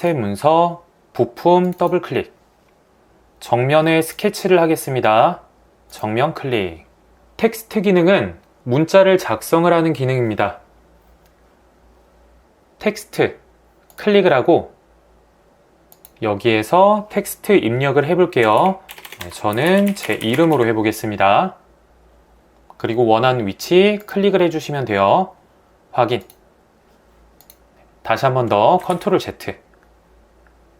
새 문서, 부품 더블 클릭. 정면에 스케치를 하겠습니다. 정면 클릭. 텍스트 기능은 문자를 작성을 하는 기능입니다. 텍스트 클릭을 하고 여기에서 텍스트 입력을 해볼게요. 네, 저는 제 이름으로 해보겠습니다. 그리고 원하는 위치 클릭을 해주시면 돼요. 확인. 다시 한 번 더 컨트롤 Z.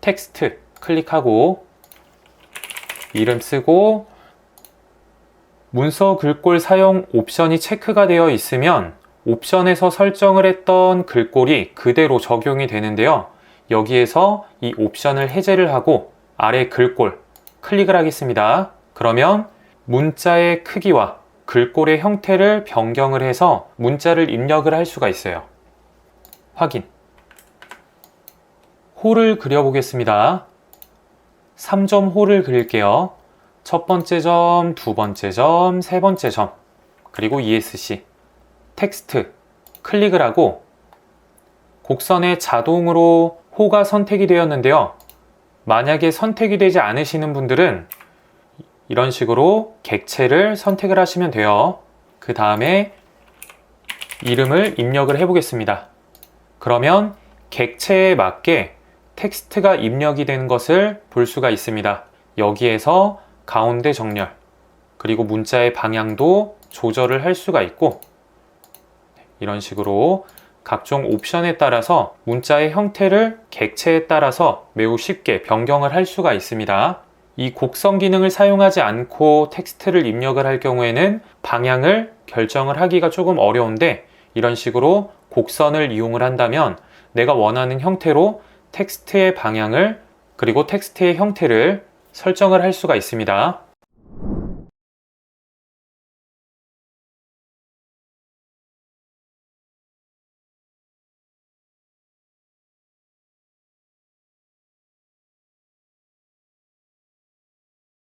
텍스트 클릭하고 이름 쓰고 문서 글꼴 사용 옵션이 체크가 되어 있으면 옵션에서 설정을 했던 글꼴이 그대로 적용이 되는데요. 여기에서 이 옵션을 해제를 하고 아래 글꼴 클릭을 하겠습니다. 그러면 문자의 크기와 글꼴의 형태를 변경을 해서 문자를 입력을 할 수가 있어요. 확인. 호를 그려보겠습니다. 3점 호를 그릴게요. 첫 번째 점, 두 번째 점, 세 번째 점, 그리고 ESC. 텍스트 클릭을 하고 곡선에 자동으로 호가 선택이 되었는데요. 만약에 선택이 되지 않으시는 분들은 이런 식으로 객체를 선택을 하시면 돼요. 그 다음에 이름을 입력을 해 보겠습니다. 그러면 객체에 맞게 텍스트가 입력이 되는 것을 볼 수가 있습니다. 여기에서 가운데 정렬, 그리고 문자의 방향도 조절을 할 수가 있고, 이런 식으로 각종 옵션에 따라서 문자의 형태를 객체에 따라서 매우 쉽게 변경을 할 수가 있습니다. 이 곡선 기능을 사용하지 않고 텍스트를 입력을 할 경우에는 방향을 결정을 하기가 조금 어려운데 이런 식으로 곡선을 이용을 한다면 내가 원하는 형태로 텍스트의 방향을 그리고 텍스트의 형태를 설정을 할 수가 있습니다.